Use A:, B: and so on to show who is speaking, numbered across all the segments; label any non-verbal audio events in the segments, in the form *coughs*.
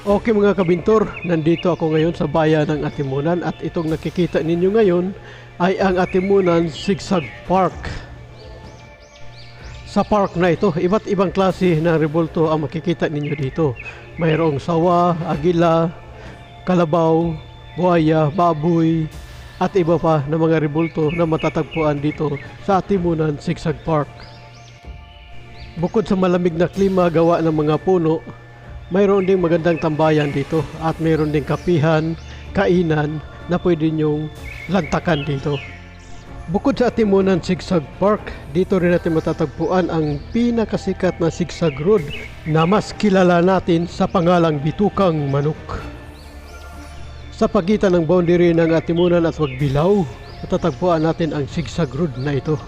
A: Okay mga kabintor, nandito ako ngayon sa bayan ng Atimunan at itong nakikita ninyo ngayon ay ang Atimunan Sigsag Park. Sa park na ito, iba't ibang klase ng rebulto ang makikita ninyo dito. Mayroong sawa, agila, kalabaw, buhaya, baboy, at iba pa na mga rebulto na matatagpuan dito sa Atimunan Sigsag Park. Bukod sa malamig na klima gawa ng mga puno, mayroon ding magandang tambayan dito at mayroon ding kapihan, kainan na pwede nyong lantakan dito. Bukod sa Atimunan Sigsag Park, dito rin natin matatagpuan ang pinakasikat na sigsag road na mas kilala natin sa pangalang Bitukang Manok. Sa pagitan ng boundary ng Atimunan at Wagbilaw, matatagpuan natin ang sigsag road na ito.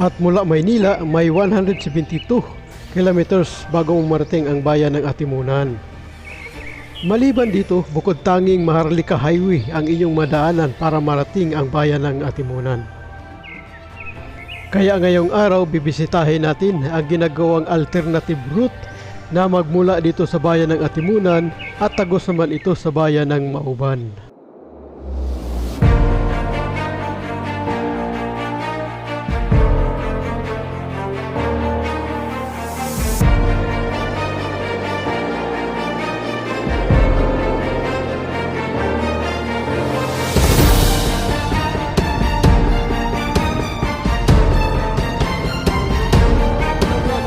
A: At mula Maynila, may 172 kilometers bago marating ang bayan ng Atimunan. Maliban dito, bukod tanging Maharlika Highway ang inyong madaanan para marating ang bayan ng Atimunan. Kaya ngayong araw, bibisitahin natin ang ginagawang alternative route na magmula dito sa bayan ng Atimunan at tagos naman ito sa bayan ng Mauban.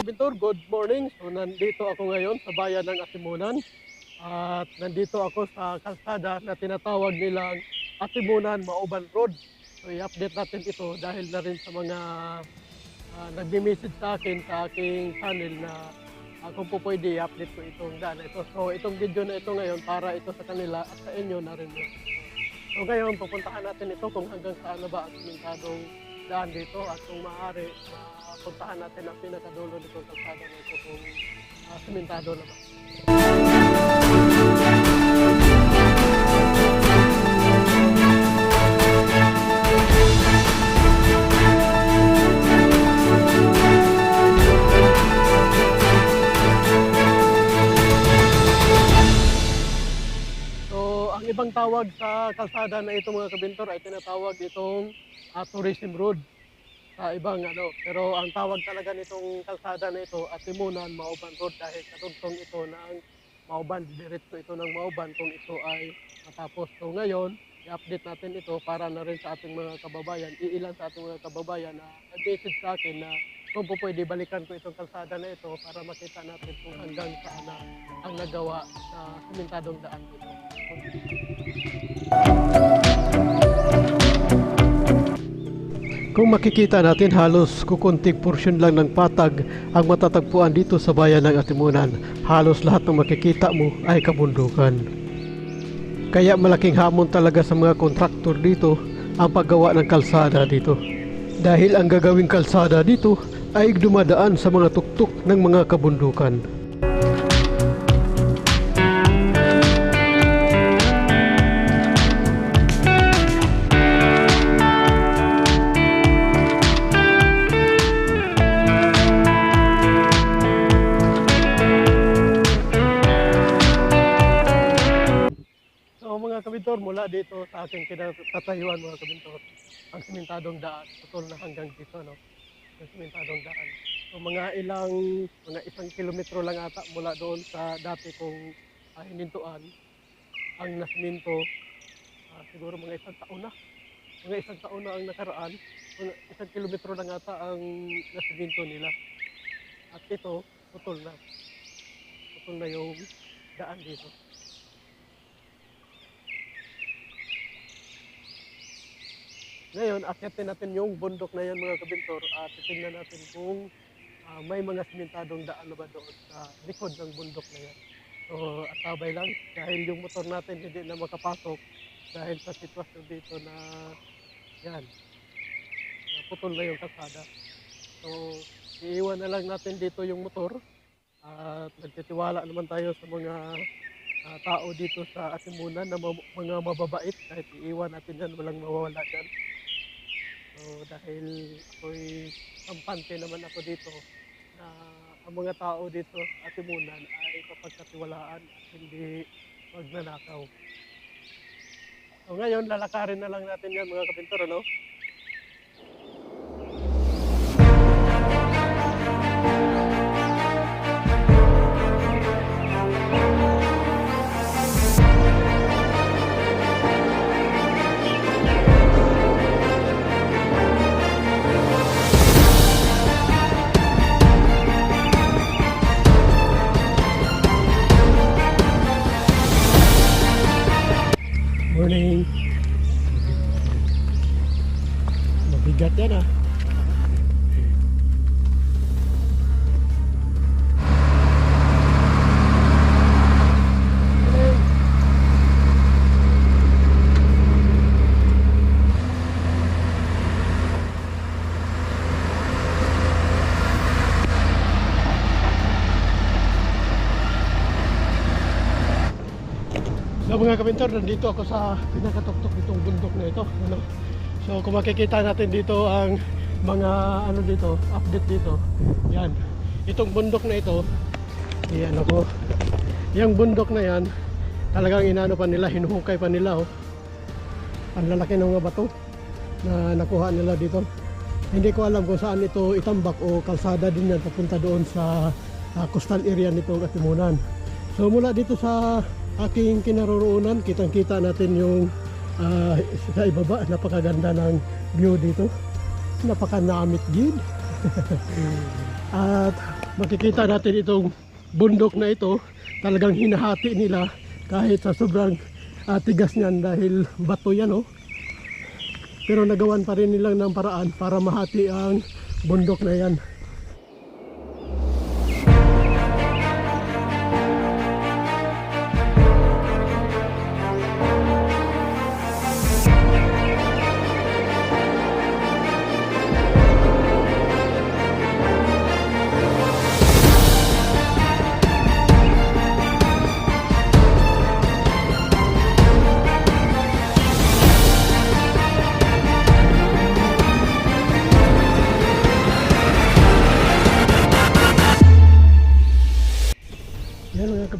A: Kabintor, good morning. So nandito ako ngayon sa bayan ng Atimunan. At nandito ako sa kalsada na tinatawag nilang Atimunan Mauban Road. So i-update natin ito dahil na rin sa mga uh, nagme-message sa akin sa aking channel na uh, kung po pwede i-update ko itong daan ito. So itong video na ito ngayon para ito sa kanila at sa inyo na rin. So ngayon pupuntahan natin ito kung hanggang saan na ba ang simentadong daan dito at kung maaari mapuntahan natin ang pinakadulo nitong kalsada na ito kung uh, simentado na ba. Ibang tawag sa kalsada na ito mga kabintor ay tinatawag itong ah, tourism road sa ibang ano. Pero ang tawag talaga nitong kalsada na ito at Timunan Mauban Road dahil katugtong ito ng Mauban, diretso ito ng Mauban kung ito ay matapos. So ngayon, i-update natin ito para na rin sa ating mga kababayan, iilan sa ating mga kababayan na nag-message sa akin na kung po pwede balikan ko itong kalsada na ito para makita natin kung hanggang saan na ang nagawa sa simentadong daan dito. Kung makikita natin halos kukunting portion lang ng patag ang matatagpuan dito sa bayan ng Atimunan. Halos lahat ng makikita mo ay kabundukan. Kaya malaking hamon talaga sa mga kontraktor dito ang paggawa ng kalsada dito. Dahil ang gagawing kalsada dito ay dumadaan sa mga tuktok ng mga kabundukan. Mula dito sa aking kinatatayuan mga kabintor, ang simentadong daan, putol na hanggang dito, no? Ang simentadong daan. So mga ilang, mga isang kilometro lang ata mula doon sa dati kong uh, hinintuan, ang nasimento, ah, siguro mga isang taon na. Mga isang taon na ang nakaraan, mga isang kilometro lang ata ang nasimento nila. At ito, putol na. Putol na yung daan dito. Ngayon, akyatin natin yung bundok na yan mga kabintor at titingnan natin kung ah, may mga simentadong daan na ba doon sa likod ng bundok na yan. So, atabay lang dahil yung motor natin hindi na makapasok dahil sa sitwasyon dito na yan, naputol na yung kalsada. So, iiwan na lang natin dito yung motor at nagtitiwala naman tayo sa mga ah, tao dito sa Atimunan na mga mababait kahit iiwan natin yan, walang mawawala dyan. So dahil ako'y kampante naman ako dito na ang mga tao dito at timunan ay kapagkatiwalaan at hindi magnanakaw. So ngayon, lalakarin na lang natin yan mga kapintor, ano? Mga kapintor, nandito ako sa pinakatuktok nitong bundok na ito. Ano? So kung makikita natin dito ang mga ano dito, update dito. Yan. Itong bundok na ito, yan ako. Yung bundok na yan, talagang inano pa nila, hinuhukay pa nila oh. Ang lalaki ng mga bato na nakuha nila dito. Hindi ko alam kung saan ito itambak o kalsada din yan papunta doon sa ah, coastal area nitong Katimunan. So mula dito sa aking kinaroroonan, kitang-kita natin yung ah, *laughs* sa ibaba, napakaganda ng view dito. Napakanamit din. *laughs* At makikita natin itong bundok na ito, talagang hinahati nila kahit sa sobrang ah, tigas niyan dahil bato yan oh. Pero nagawan pa rin nilang ng paraan para mahati ang bundok na yan.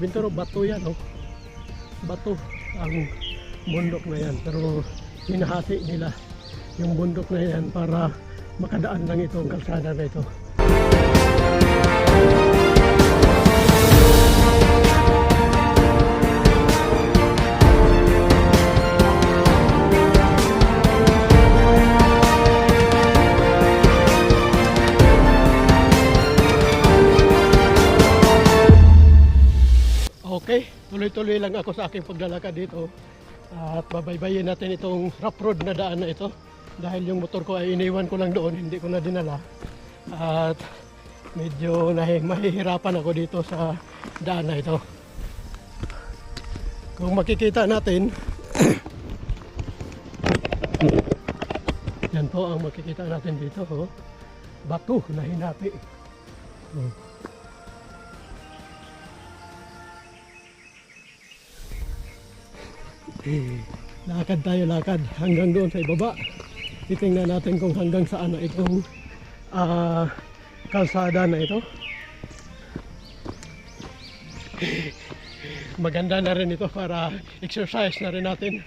A: Kabintero, bato yan oh. Bato ang bundok na yan. Pero hinahati nila yung bundok na yan para makadaan lang itong kalsada na ito. Okay, tuloy-tuloy lang ako sa aking paglalakad dito. At babaybayin natin itong rough road na daan na ito. Dahil yung motor ko ay iniwan ko lang doon, hindi ko na dinala. At medyo mahihirapan ako dito sa daan na ito. Kung makikita natin, *coughs* yan po ang makikita natin dito. Oh. Bato na hinati. Oh. Lakad tayo, lakad hanggang doon sa ibaba. Titingnan natin kung hanggang saan na itong ah, kalsada na ito. Maganda na rin ito para exercise na rin natin.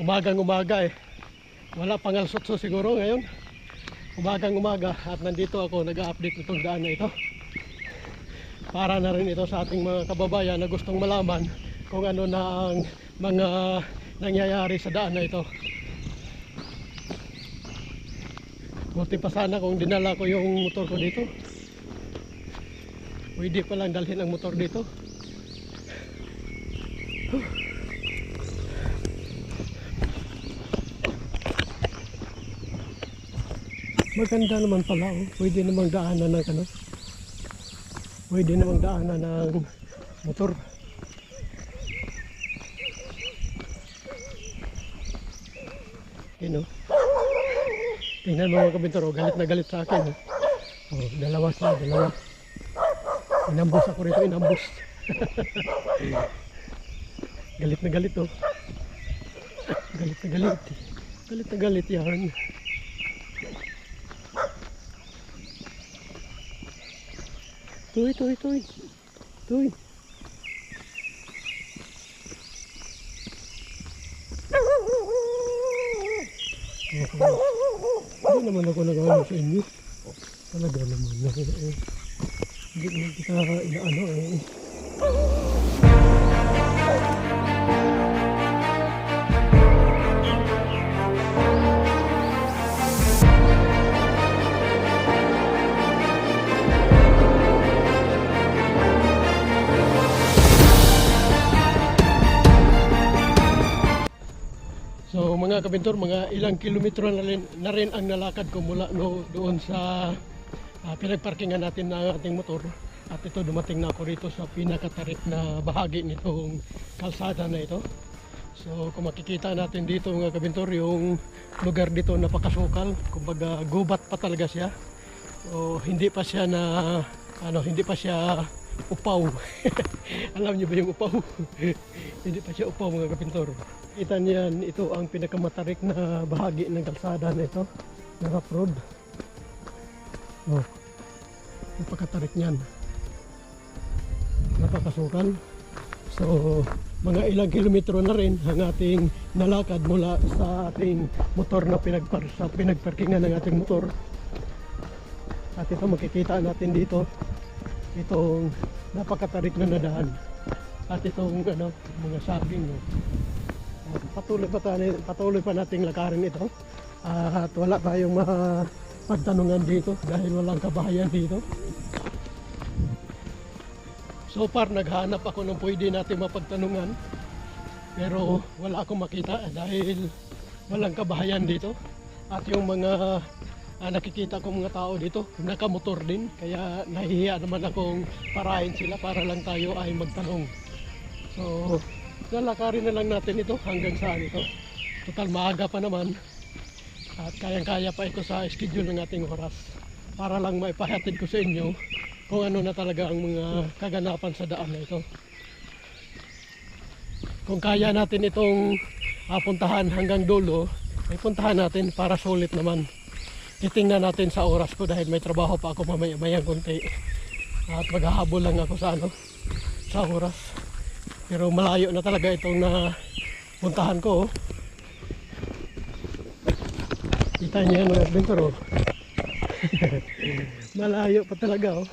A: Umagang umaga eh. Wala pang alsotso siguro ngayon. Umagang umaga at nandito ako nag-update itong daan na ito. Para na rin ito sa ating mga kababayan na gustong malaman kung ano na ang mga nangyayari sa daan na ito. Buti pa sana kung dinala ko yung motor ko dito. Pwede pa lang dalhin ang motor dito. Maganda naman pala, oh. pwede namang daanan ng ano. Pwede namang daanan ng motor. Yun oh. Tingnan mga kabintero, galit na galit sa akin. Oh, oh dalawa sila, dalawa. Inambos ako rito, inambos. *laughs* galit na galit oh. Galit na galit. Galit na galit yan. Tuy, tuy, tuy. Tuy. Hindi naman ako nagawa sa inyo. Talaga naman. Eh, Hindi naman kita inaano eh. Mga kabintor, mga ilang kilometro na rin, na rin ang nalakad ko mula no, doon sa uh, pinagparkingan natin ng ating motor. At ito dumating na ako rito sa pinakatarik na bahagi nitong kalsada na ito. So kung makikita natin dito mga kabintor, yung lugar dito napakasukal. Kumbaga gubat pa talaga siya. So hindi pa siya na ano, hindi pa siya upaw. *laughs* Alam niyo ba yung upaw? *laughs* hindi pa siya upaw mga kapintor. Kita niyan, ito ang pinakamatarik na bahagi ng kalsada na ito, na rough road. Oh, napakatarik niyan. Napakasukal. So, mga ilang kilometro na rin ang ating nalakad mula sa ating motor na pinagpar sa pinagparkingan ng ating motor. At ito makikita natin dito itong napakatarik na nadaan at itong ano, mga saging no. At patuloy pa tayo, patuloy pa nating lakarin ito at wala tayong mapagtanungan dito dahil walang kabahayan dito so far naghanap ako ng pwede natin mapagtanungan pero wala akong makita dahil walang kabahayan dito at yung mga ah, nakikita ko mga tao dito, nakamotor din. Kaya nahihiya naman akong parahin sila para lang tayo ay magtanong. So, lalakarin na lang natin ito hanggang saan ito. Total maaga pa naman. At kayang-kaya pa ito sa schedule ng ating oras. Para lang maipahatid ko sa inyo kung ano na talaga ang mga kaganapan sa daan na ito. Kung kaya natin itong ah, puntahan hanggang dulo, ay puntahan natin para sulit naman titingnan natin sa oras ko dahil may trabaho pa ako mamaya mayang konti at maghahabol lang ako sa ano sa oras pero malayo na talaga itong na puntahan ko oh. kita niyo yan mga adventure oh. *laughs* malayo pa talaga oh.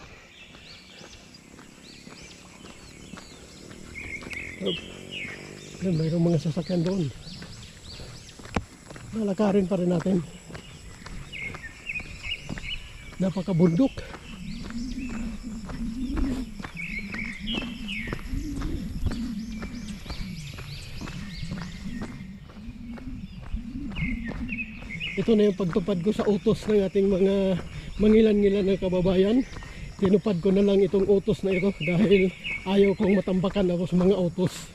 A: Yan, mayroong mga sasakyan doon lalakarin pa rin natin napakabundok. Ito na yung pagtupad ko sa utos ng ating mga mangilan-ngilan ng kababayan. Tinupad ko na lang itong utos na ito dahil ayaw kong matambakan ako sa mga utos.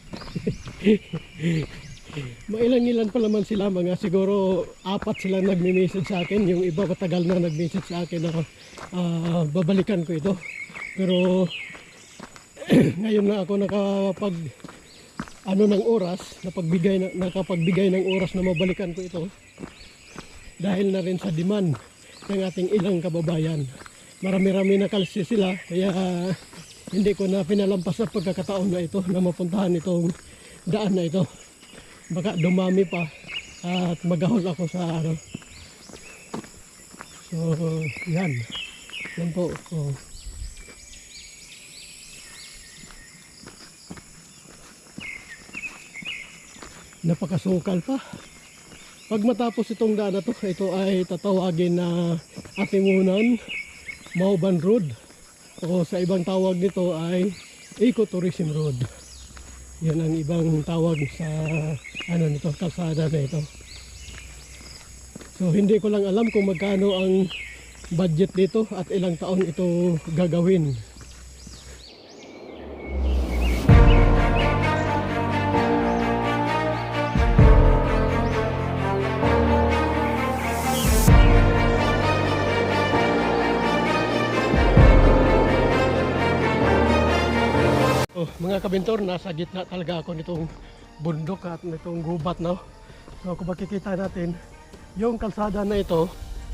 A: *laughs* Mailan-ilan pa naman sila mga siguro apat sila nagme-message sa akin yung iba matagal na nag-message sa akin na ah, babalikan ko ito pero *clears throat* ngayon na ako nakapag ano ng oras napagbigay na, nakapagbigay ng oras na mabalikan ko ito dahil na rin sa demand ng ating ilang kababayan marami-rami na kalsi sila kaya hindi ko na pinalampas sa pagkakataon na ito na mapuntahan itong daan na ito baka dumami pa at magahol ako sa ano. So, yan. Yan po. So, napakasukal pa. Pag matapos itong daan na to, ito ay tatawagin na Atimunan Mauban Road. O sa ibang tawag nito ay Ecotourism Road. Yan ang ibang tawag sa ano nito, kalsada na ito. So hindi ko lang alam kung magkano ang budget dito at ilang taon ito gagawin. Mga kabintor, nasa gitna talaga ako nitong bundok at nitong gubat no. So kung makikita natin, yung kalsada na ito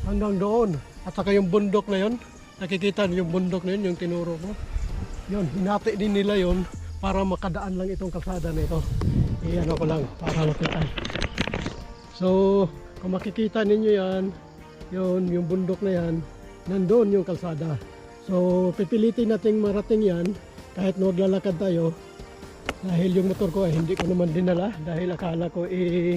A: hanggang doon at saka yung bundok na yon nakikita yung bundok na yun, yung tinuro ko. Yun, hinati din nila yun para makadaan lang itong kalsada na ito. Iyan ako lang para makita. So, kung makikita ninyo yan, yun, yung bundok na yan, nandun yung kalsada. So, pipilitin nating marating yan kahit maglalakad tayo dahil yung motor ko ay hindi ko naman dinala dahil akala ko eh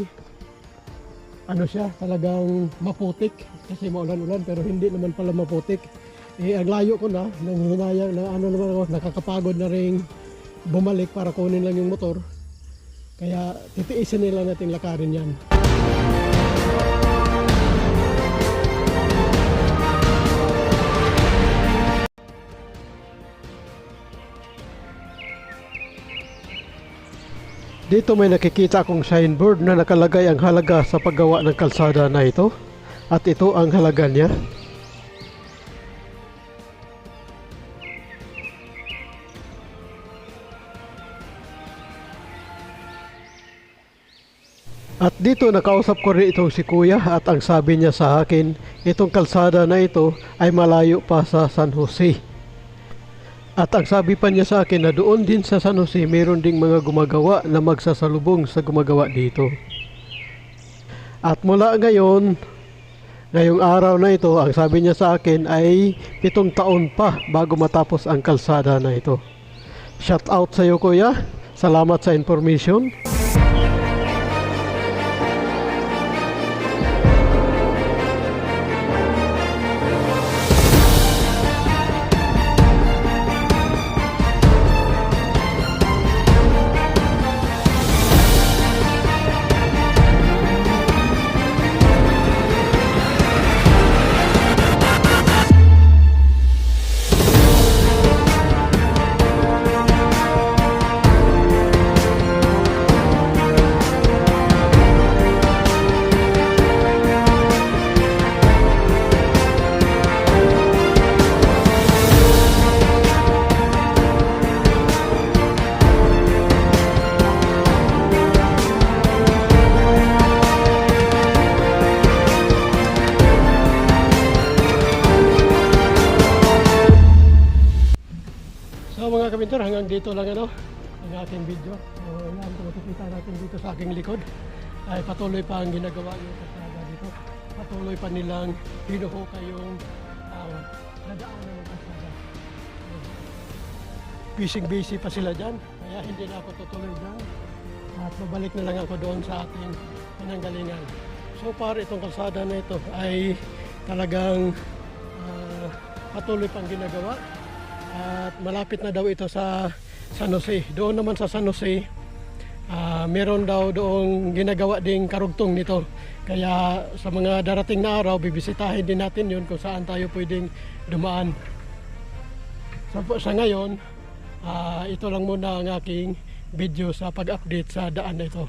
A: ano siya talagang maputik. Kasi maulan-ulan pero hindi naman pala maputik. Eh ang layo ko na nang hinayang na ano naman ako nakakapagod na ring bumalik para kunin lang yung motor. Kaya titiisin nila natin lakarin yan Dito may nakikita akong signboard na nakalagay ang halaga sa paggawa ng kalsada na ito. At ito ang halaga niya. At dito nakausap ko rin itong si Kuya at ang sabi niya sa akin, itong kalsada na ito ay malayo pa sa San Jose. At ang sabi pa niya sa akin na doon din sa San Jose mayroon ding mga gumagawa na magsasalubong sa gumagawa dito. At mula ngayon, ngayong araw na ito, ang sabi niya sa akin ay pitong taon pa bago matapos ang kalsada na ito. Shout out sa iyo kuya. Salamat sa information. Dito lang ano, ang ating video. So yan, kung makikita natin dito sa aking likod, ay patuloy pa ang ginagawa yung kasada dito. Patuloy pa nilang hinuhukay yung uh, nadaanan ng kasada. Busy-busy pa sila dyan, kaya hindi na ako tutuloy dyan. At babalik na lang ako doon sa ating pinanggalingan. So far, itong kalsada na ito ay talagang ah, patuloy pang ginagawa at malapit na daw ito sa San Jose. Doon naman sa San Jose, ah, meron daw doong ginagawa ding karugtong nito. Kaya sa mga darating na araw, bibisitahin din natin yun kung saan tayo pwedeng dumaan. Sa, sa ngayon, ah, ito lang muna ang aking video sa pag-update sa daan na ito.